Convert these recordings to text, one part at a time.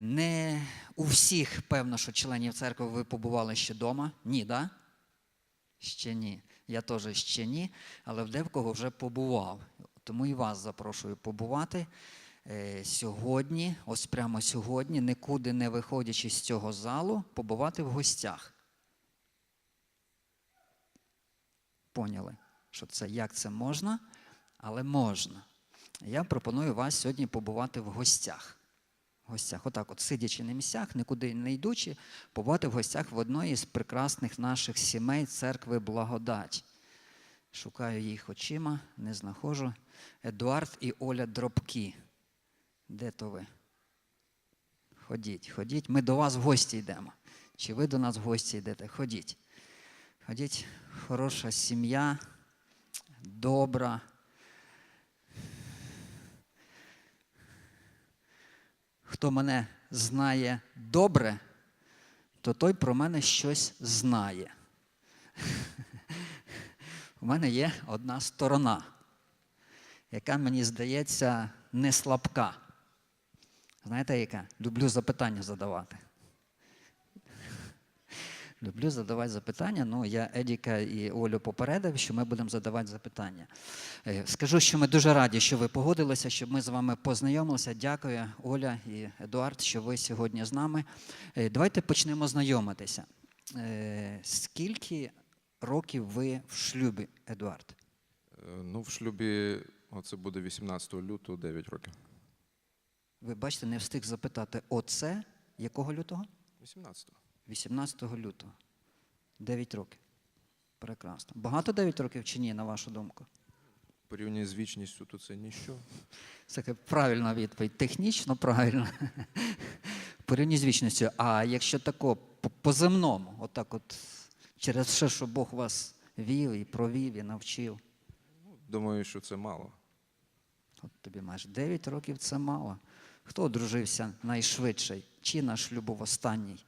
Не у всіх, певно, що членів церкви ви побували ще вдома. Ні, да? Ще ні. Я теж ще ні, але в декого вже побував. Тому і вас запрошую побувати е, сьогодні, ось прямо сьогодні, нікуди не виходячи з цього залу, побувати в гостях. Поняли, що це як це можна, але можна. Я пропоную вас сьогодні побувати в гостях. Гостях, отак, от сидячи на місцях, нікуди не йдучи, побувати в гостях в одної з прекрасних наших сімей церкви Благодать. Шукаю їх очима, не знаходжу. Едуард і Оля Дробкі. Де то ви? Ходіть, ходіть. Ми до вас в гості йдемо. Чи ви до нас в гості йдете? Ходіть. Ходіть, хороша сім'я, добра. Хто мене знає добре, то той про мене щось знає. У мене є одна сторона, яка мені здається не слабка. Знаєте, яка? Люблю запитання задавати. Люблю задавати запитання. Ну, я Едіка і Олю попередив, що ми будемо задавати запитання. Е, Скажу, що ми дуже раді, що ви погодилися, щоб ми з вами познайомилися. Дякую, Оля і Едуард, що ви сьогодні з нами. Е, Давайте почнемо знайомитися. Е, Скільки років ви в шлюбі, Едуард? Ну, в шлюбі оце буде 18 лютого 9 років. Ви бачите, не встиг запитати, оце якого лютого? 18-го. 18 лютого. 9 років. Прекрасно. Багато 9 років чи ні, на вашу думку? Порівняно з вічністю, то це ніщо. Це така правильна відповідь. Технічно правильно. Порівняно з вічністю. А якщо тако по- по-земному, отак от через все, що Бог вас вів і провів, і навчив. Думаю, що це мало. От тобі маєш 9 років це мало. Хто одружився найшвидший? Чи наш шлюб був останній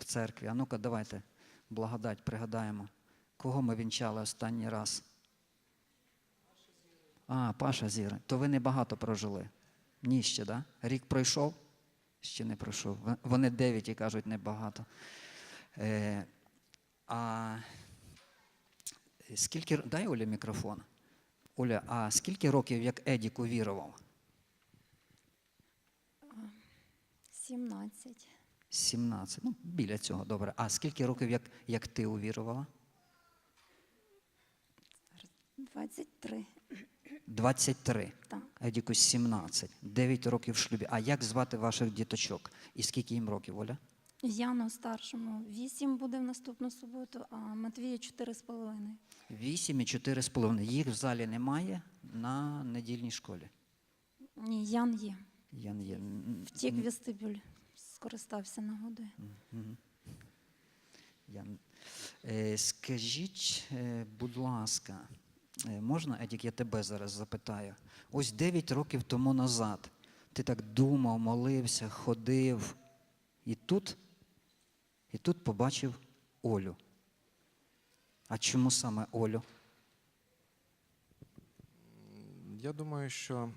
в церкві? А ну-ка, давайте благодать пригадаємо. Кого ми вінчали останній раз? А, Паша Зіра. То ви небагато прожили. Ні, ще, да? Рік пройшов? Ще не пройшов. Вони 9 і кажуть небагато. Е, а скільки. Дай Олі мікрофон. Оля, а скільки років як Едік увірував? 17. 17. Ну, біля цього, добре. А скільки років як, як ти увірувала? 23. 23. Так. Едіку 17. 9 років в шлюбі. А як звати ваших діточок? І скільки їм років, Оля? Яну старшому 8 буде в наступну суботу, а Матвію 4,5. 8 і 4,5. Їх в залі немає на недільній школі. Ні, Ян є. Я не є. Втік вестибюль, скористався нагодою. Я... Е, скажіть, е, будь ласка, е, можна, Едік, я тебе зараз запитаю. Ось 9 років тому назад ти так думав, молився, ходив, і тут, і тут побачив Олю. А чому саме Олю? Я думаю, що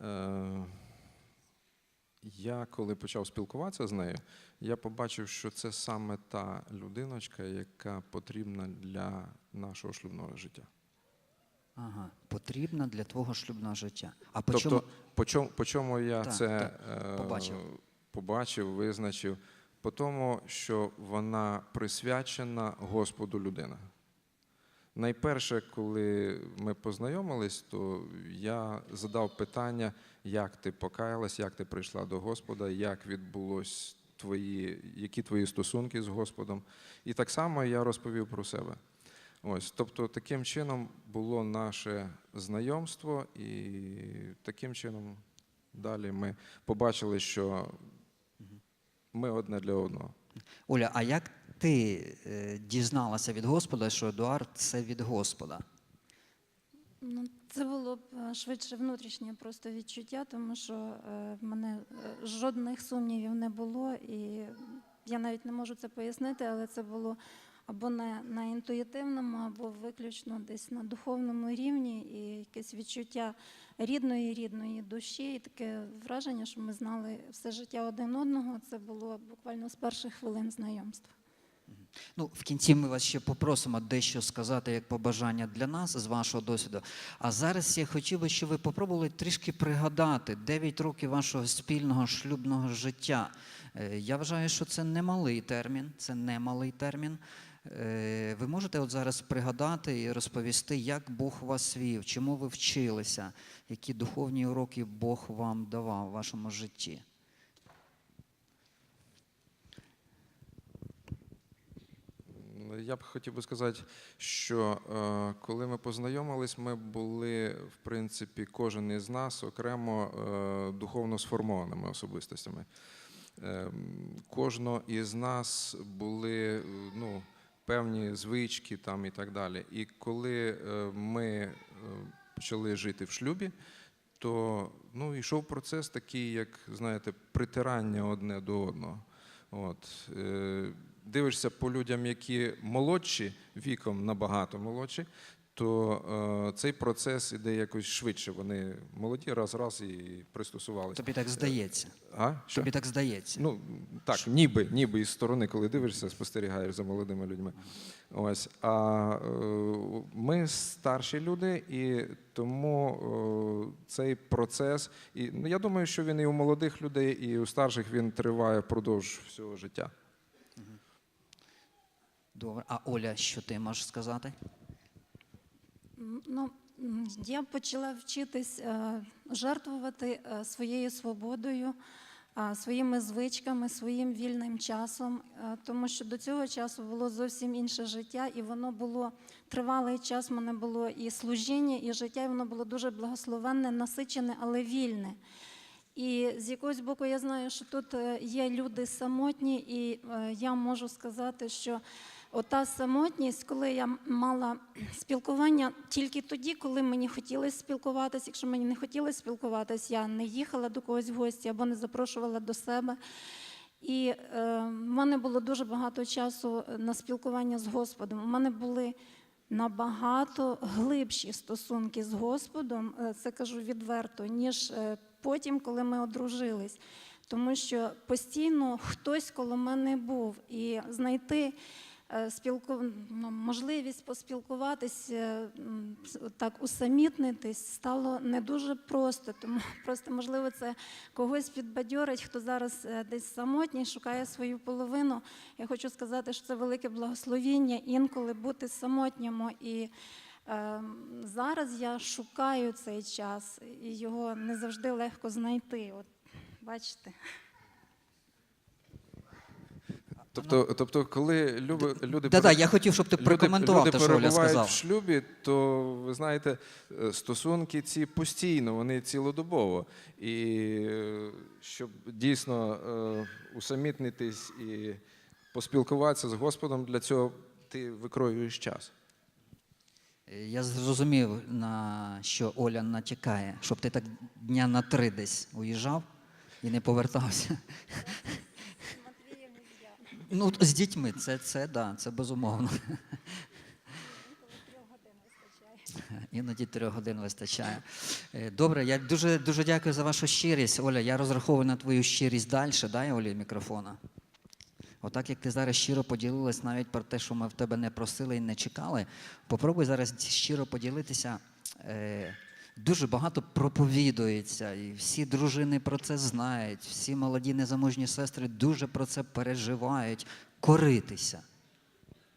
е, я, коли почав спілкуватися з нею, я побачив, що це саме та людиночка, яка потрібна для нашого шлюбного життя. Ага, потрібна для твого шлюбного життя. А по чому? Тобто, по чому, по чому я Так, це так, е, побачив. побачив, визначив? По тому, що вона присвячена Господу людина. Найперше, коли ми познайомились, то я задав питання, як ти покаялась, як ти прийшла до Господа, як відбулось твої, які твої стосунки з Господом. І так само я розповів про себе. Ось, тобто, таким чином було наше знайомство, і таким чином далі ми побачили, що ми одне для одного. Оля, а як ти е, дізналася від Господа, що Едуард це від Господа? Ну, це було б е, швидше внутрішнє просто відчуття, тому що е, в мене жодних сумнівів не було, і я навіть не можу це пояснити, але це було або на, на інтуїтивному, або виключно десь на духовному рівні, і якесь відчуття рідної, рідної душі, і таке враження, що ми знали все життя один одного. Це було буквально з перших хвилин знайомства. Ну, в кінці ми вас ще попросимо дещо сказати як побажання для нас з вашого досвіду. А зараз я хотів би, щоб ви попробували трішки пригадати 9 років вашого спільного шлюбного життя. Е, Я вважаю, що це немалий термін. Це немалий термін. Е, Ви можете от зараз пригадати і розповісти, як Бог вас вів, чому ви вчилися, які духовні уроки Бог вам давав у вашому житті? Я б хотів би сказати, що е, коли ми познайомились, ми були, в принципі, кожен із нас окремо е, духовно сформованими особистостями. Е, кожного із нас були ну, певні звички там і так далі. І коли ми почали жити в шлюбі, то ну, йшов процес такий, як знаєте, притирання одне до одного. От, дивишся по людям, які молодші, віком набагато молодші, то е, цей процес іде якось швидше. Вони молоді, раз-раз і пристосувалися. Тобі так здається. А? Що? Тобі так здається. Ну так, ніби, ніби із сторони, коли дивишся, спостерігаєш за молодими людьми. Ось. А е, ми старші люди, і тому е, цей процес, і ну, я думаю, що він і у молодих людей, і у старших він триває впродовж всього життя. Добре. А Оля, що ти можеш сказати? Ну, я почала вчитись е, жертвувати е, своєю свободою, е, своїми звичками, своїм вільним часом, тому що до цього часу було зовсім інше життя, і воно було тривалий час. в мене було і служіння, і життя, і воно було дуже благословенне, насичене, але вільне. І з якогось боку я знаю, що тут є люди самотні, і я можу сказати, що ота самотність, коли я мала спілкування тільки тоді, коли мені хотілося спілкуватися. Якщо мені не хотілося спілкуватися, я не їхала до когось в гості або не запрошувала до себе. І е, в мене було дуже багато часу на спілкування з Господом. У мене були набагато глибші стосунки з Господом, е, це кажу відверто, ніж е, потім, коли ми одружились. Тому що постійно хтось коло мене був і знайти е, спілку... ну, можливість поспілкуватись, е, так усамітнитись стало не дуже просто. Тому просто можливо це когось підбадьорить, хто зараз е, десь самотній, шукає свою половину. Я хочу сказати, що це велике благословіння інколи бути самотньому. І е, зараз я шукаю цей час, і його не завжди легко знайти. От бачите. Тобто, тобто коли люби, люди Да-да, я хотів, щоб ти люди- прокоментував люди те, що Оля перебувають сказав. в шлюбі, то ви знаєте, е, стосунки ці постійно, вони цілодобово. І е, щоб дійсно е, усамітнитись і поспілкуватися з Господом, для цього ти викроюєш час. Я зрозумів, на що Оля натякає, щоб ти так дня на три десь уїжджав і не повертався. Ну, з дітьми, це, це, да, це безумовно. Іноді трьох годин вистачає. Е, Добре, я дуже, дуже дякую за вашу щирість. Оля, я розраховую на твою щирість далі. Дай Олі мікрофона. Отак, як ти зараз щиро поділилась навіть про те, що ми в тебе не просили і не чекали, попробуй зараз щиро поділитися. Е, дуже багато проповідується, і всі дружини про це знають, всі молоді незамужні сестри дуже про це переживають. Коритися.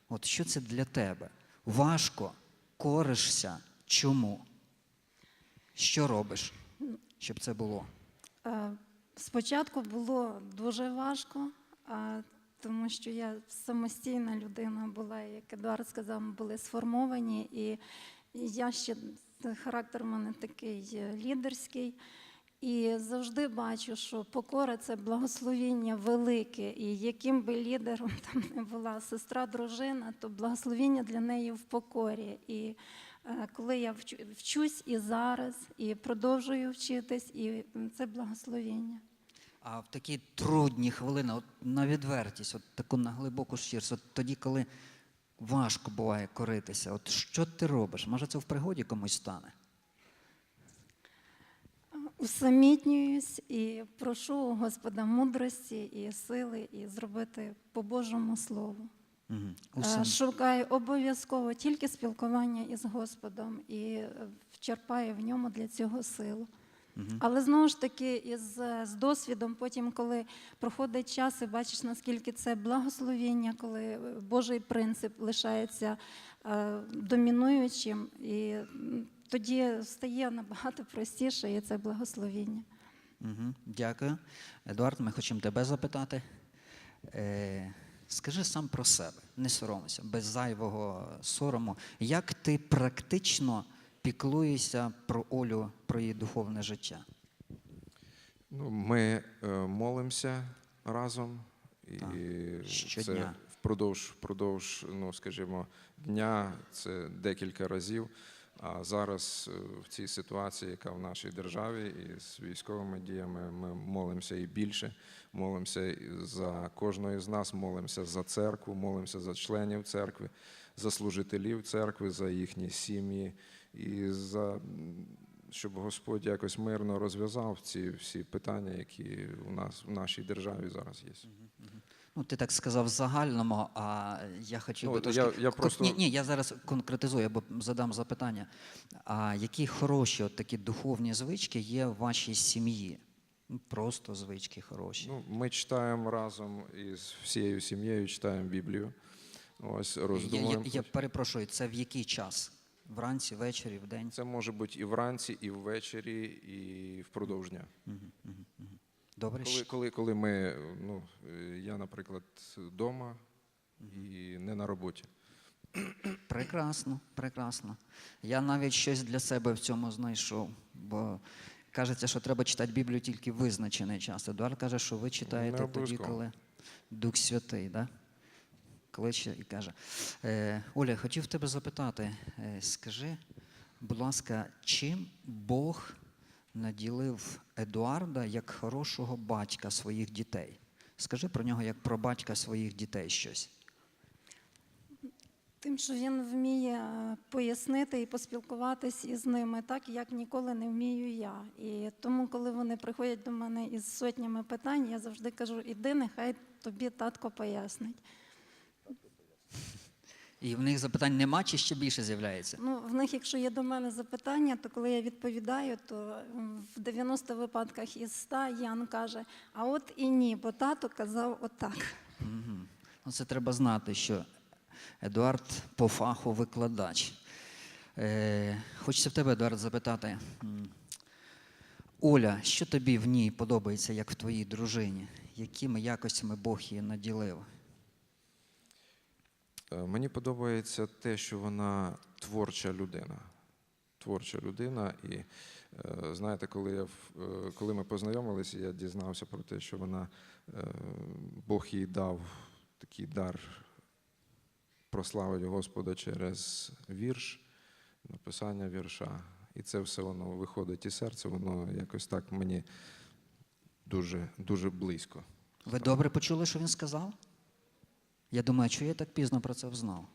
От що це для тебе? Важко, коришся. Чому? Що робиш, щоб це було? Е, Спочатку було дуже важко, тому що я самостійна людина була, як Едуард сказав, ми були сформовані, і я ще характер у мене такий е, лідерський. І завжди бачу, що покора це благословіння велике. І яким би лідером там не була сестра, дружина, то благословіння для неї в покорі. І е, коли я вчусь і зараз, і продовжую вчитись, і це благословіння. А в такі трудні хвилини, от на відвертість, от таку на глибоку щирість, от тоді, коли важко буває коритися, от що ти робиш? Може, це в пригоді комусь стане? Усамітнююсь і прошу у Господа мудрості і сили, і зробити по Божому Слову. Угу. Шукаю обов'язково тільки спілкування із Господом і е, вчерпаю в ньому для цього силу. Але знову ж таки, із, з досвідом, потім, коли проходить час і бачиш, наскільки це благословіння, коли е, Божий принцип лишається е, домінуючим, і тоді стає набагато простіше, і це благословіння. Угу. Дякую. Едуард, ми хочемо тебе запитати. Е, скажи сам про себе, не соромся, без зайвого сорому. Як ти практично піклуєшся про Олю, про її духовне життя? Ну, ми е, молимося разом, і Так. це впродовж, впродовж, ну скажімо, дня це декілька разів. А зараз е, в цій ситуації, яка в нашій державі, і з військовими діями, ми молимося і більше. Молимося за кожного з нас, молимося за церкву, молимося за членів церкви, за служителів церкви, за їхні сім'ї і за щоб Господь якось мирно розв'язав ці всі питання, які у нас в нашій державі зараз є. Ну, ти так сказав в загальному, а я хотів Ну, би трошки... я- я просто- Ні, ні, я зараз конкретизую, або задам запитання. А які хороші от такі духовні звички є в вашій сім'ї? Ну, Просто звички хороші. Ну, ми читаємо разом із всією сім'єю, читаємо Біблію. Ось я, я, я перепрошую, це в який час? Вранці, ввечері, вдень? Це може бути і вранці, і ввечері, і впродовж дня. Добре? Коли, коли, коли ми, ну, е, я, наприклад, вдома і не на роботі. Прекрасно, прекрасно. Я навіть щось для себе в цьому знайшов, бо кажеться, що треба читати Біблію тільки в визначений час. Едуард каже, що ви читаєте тоді, коли Дух Святий, да? Кличе і каже. Е, Оля, хотів тебе запитати, е, скажи, будь ласка, чим Бог наділив Едуарда як хорошого батька своїх дітей? Скажи про нього як про батька своїх дітей щось. Тим, що він вміє пояснити і поспілкуватись із ними так, як ніколи не вмію я. І тому, коли вони приходять до мене із сотнями питань, я завжди кажу: іди, нехай тобі татко пояснить. І в них запитань нема чи ще більше з'являється? Ну, в них, якщо є до мене запитання, то коли я відповідаю, то в 90 випадках із 100 Ян каже: а от і ні, бо тато казав отак. Мгм. Ну, це треба знати, що Едуард по фаху викладач. Е, хочеться в тебе, Едуард, запитати. Оля, що тобі в ній подобається, як в твоїй дружині? Якими якостями Бог її наділив? Е, Мені подобається те, що вона творча людина. Творча людина. І е, знаєте, коли, я, е, коли ми познайомилися, я дізнався про те, що вона, Бог їй дав такий дар прославити Господа через вірш, написання вірша. І це все воно виходить із серця, воно якось так мені дуже, дуже близько. Ви добре почули, що він сказав? Я думаю, що я так пізно про це взнав.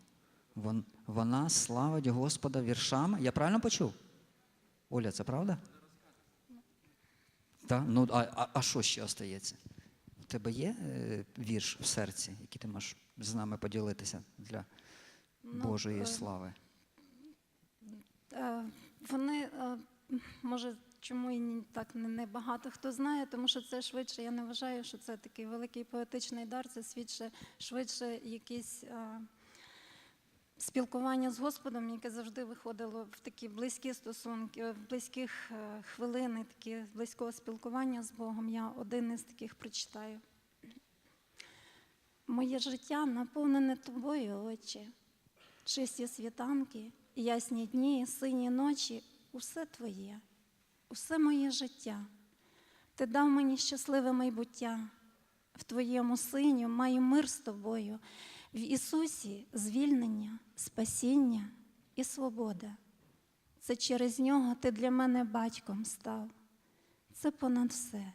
Вон, вона славить Господа віршами. Я правильно почув? Оля, це правда? Так? Ну, а, а, а що ще остається? У тебе є е, вірш в серці, який ти можеш з нами поділитися для Ну, Божої е, слави? Е, Вони, е, може, чому і так не, багато хто знає, тому що це швидше, я не вважаю, що це такий великий поетичний дар, це свідше, швидше якісь спілкування з Господом, яке завжди виходило в такі близькі стосунки, в близьких е, хвилини, такі близького спілкування з Богом. Я один із таких прочитаю. Моє життя наповнене тобою, Отче чисті світанки, ясні дні, сині ночі усе твоє, усе моє життя. Ти дав мені щасливе майбуття. В Твоєму синю маю мир з тобою, в Ісусі звільнення, спасіння і свобода. Це через нього ти для мене батьком став. Це понад все.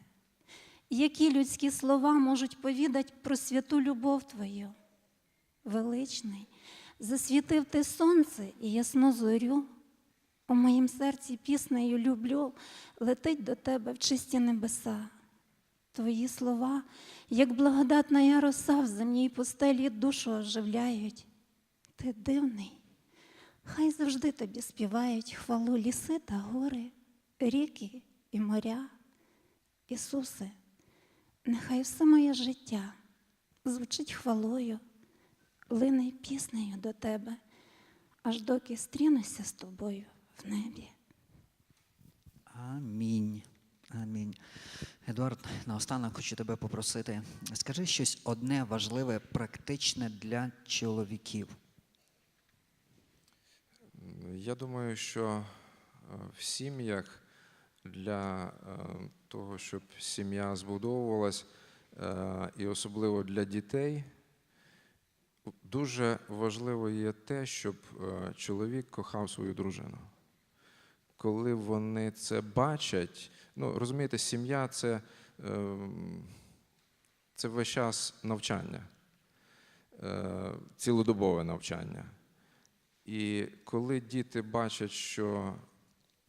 Які людські слова можуть повідати про святу любов Твою? величний, Засвітив ти сонце і ясну зорю. У моїм серці піснею люблю, летить до тебе в чисті небеса. Твої слова, як благодатна я роса в земній пустелі душу оживляють. Ти дивний, хай завжди тобі співають хвалу ліси та гори, ріки і моря. Ісусе, нехай все моє життя звучить хвалою, лине піснею до тебе, аж доки стрінуся з тобою в небі. Амінь. Амінь. Едуард, наостанок хочу тебе попросити. Скажи щось одне важливе, практичне для чоловіків. Я думаю, що е, в сім'ях для е, того, щоб сім'я збудовувалась, е, і особливо для дітей, дуже важливо є те, щоб чоловік кохав свою дружину. Коли вони це бачать, ну розумієте, сім'я це, ем, це весь час навчання, е, цілодобове навчання. І коли діти бачать, що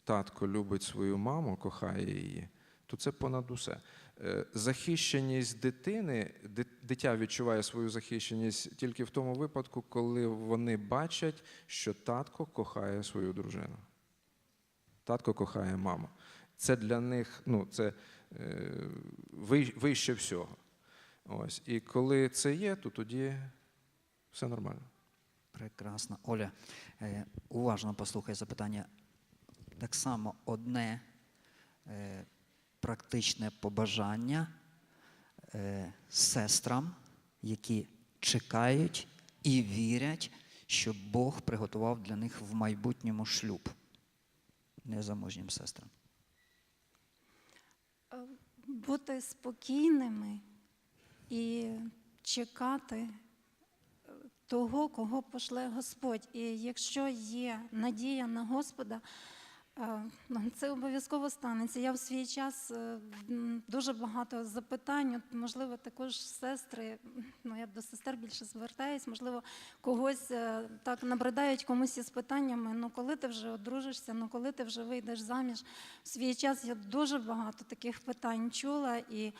татко любить свою маму, кохає її, то це понад усе. Е, Захищеність дитини, дитя відчуває свою захищеність тільки в тому випадку, коли вони бачать, що татко кохає свою дружину. Татко кохає маму. Це для них ну, це е, вище всього. Ось. І коли це є, то тоді все нормально. Прекрасно. Оля, е, уважно послухай запитання. Так само одне е, практичне побажання е, сестрам, які чекають і вірять, що Бог приготував для них в майбутньому шлюб. Незамужнім сестрам. Бути спокійними і чекати е, того, кого пошле Господь. І якщо є надія на Господа, це обов'язково станеться. Я в свій час е, дуже багато запитань, от, можливо, також сестри, ну я до сестер більше звертаюсь, можливо, когось е, так набридають комусь із питаннями: ну коли ти вже одружишся, ну коли ти вже вийдеш заміж. В свій час я дуже багато таких питань чула і.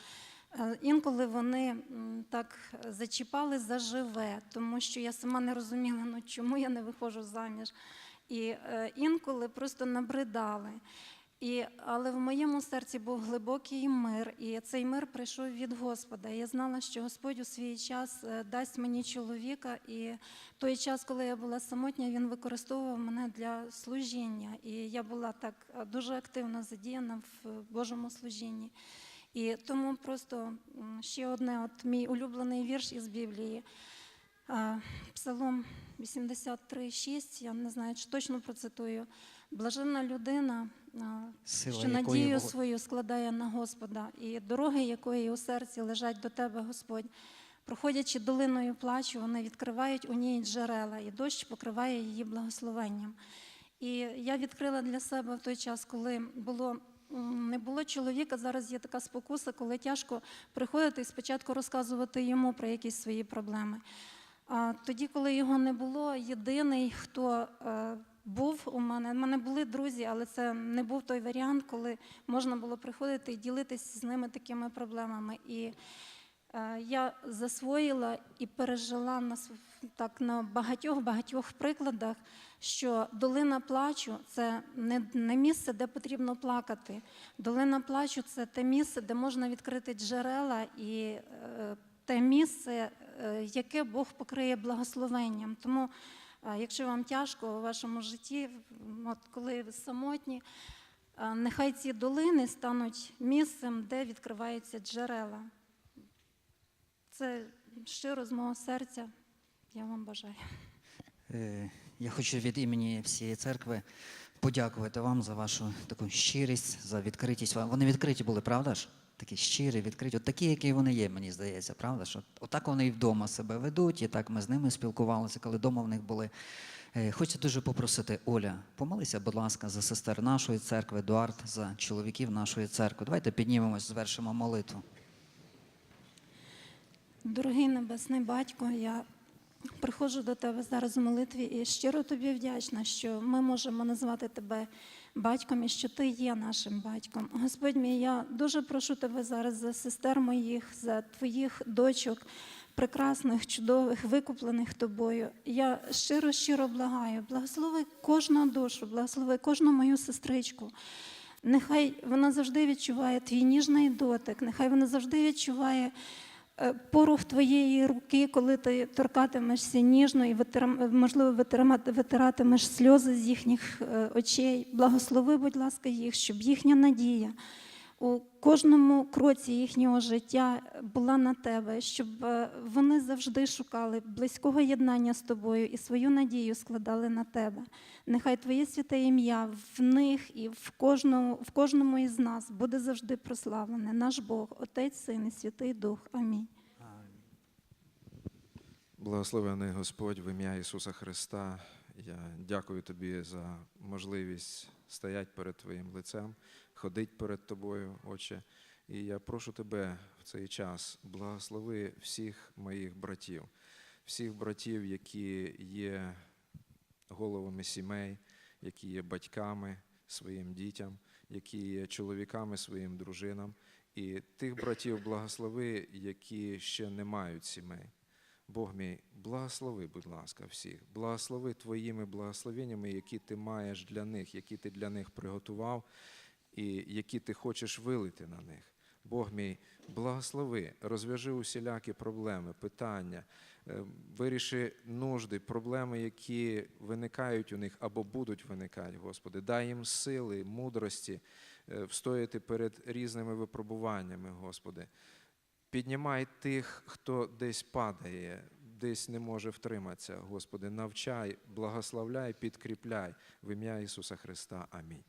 Е, Інколи вони так зачіпали заживе, тому що я сама не розуміла, ну чому я не виходжу заміж. І е, інколи просто набридали. І, але в моєму серці був глибокий мир, і цей мир прийшов від Господа. Я знала, що Господь у свій час е, дасть мені чоловіка, і той час, коли я була самотня, він використовував мене для служіння. І я була так е, дуже активно задіяна в Божому служінні. І тому просто ще одне, от мій улюблений вірш із Біблії. Псалом 83,6, я не знаю, чи точно процитую. Блаженна людина, Сила що надію Бог- свою складає на Господа, і дороги, якої у серці лежать до тебе, Господь. Проходячи долиною плачу, вони відкривають у ній джерела, і дощ покриває її благословенням. І я відкрила для себе в той час, коли було. Не було чоловіка, зараз є така спокуса, коли тяжко приходити і спочатку розказувати йому про якісь свої проблеми. Тоді, коли його не було, єдиний, хто е, був у мене, у мене були друзі, але це не був той варіант, коли можна було приходити і ділитися з ними такими проблемами. І е, я засвоїла і пережила на так на багатьох багатьох прикладах, що долина плачу це не, не місце, де потрібно плакати. Долина плачу це те місце, де можна відкрити джерела і е, те місце, е, яке Бог покриє благословенням. Тому, е, якщо вам тяжко у вашому житті, от коли ви самотні, е, нехай ці долини стануть місцем, де відкриваються джерела. Це щиро з мого серця. Я вам бажаю. Я хочу від імені всієї церкви подякувати вам за вашу таку щирість, за відкритість. Вони відкриті були, правда ж? Такі щирі, відкриті, от такі, які вони є, мені здається, правда? Що отак вони і вдома себе ведуть, і так ми з ними спілкувалися, коли вдома в них були. Е, Хочу дуже попросити, Оля, помолися, будь ласка, за сестер нашої церкви, Едуард, за чоловіків нашої церкви. Давайте піднімемось, звершимо молитву. Дорогий Небесний Батько, я приходжу до тебе зараз у молитві і щиро тобі вдячна, що ми можемо назвати тебе батьком і що ти є нашим батьком. Господь мій, я дуже прошу тебе зараз за сестер моїх, за твоїх дочок, прекрасних, чудових, викуплених тобою. Я щиро, щиро благаю, благослови кожну душу, благослови кожну мою сестричку. Нехай вона завжди відчуває твій ніжний дотик, нехай вона завжди відчуває порух твоєї руки, коли ти торкатимешся ніжно і витирам- можливо витиратимеш сльози з їхніх е, очей. Благослови, будь ласка, їх, щоб їхня надія у кожному кроці їхнього життя була на тебе, щоб е, вони завжди шукали близького єднання з тобою і свою надію складали на тебе. Нехай Твоє святе ім'я в них і в кожному, в кожному із нас буде завжди прославлене. Наш Бог, Отець, Син і Святий Дух. Амінь. Благословений Господь в ім'я Ісуса Христа. Я дякую тобі за можливість стояти перед Твоїм лицем, ходити перед Тобою, Отче. І я прошу тебе в цей час благослови всіх моїх братів, всіх братів, які є головами сімей, які є батьками своїм дітям, які є чоловіками своїм дружинам, і тих братів благослови, які ще не мають сімей. Бог мій, благослови, будь ласка, всіх, благослови твоїми благословеннями, які ти маєш для них, які ти для них приготував і які ти хочеш вилити на них. Бог мій, благослови, розв'яжи усілякі проблеми, питання, е, виріши нужди, проблеми, які виникають у них або будуть виникати, Господи. Дай їм сили, мудрості е, встояти перед різними випробуваннями, Господи. Піднімай тих, хто десь падає, десь не може втриматися, Господи, навчай, благословляй, підкріпляй в ім'я Ісуса Христа. Амінь.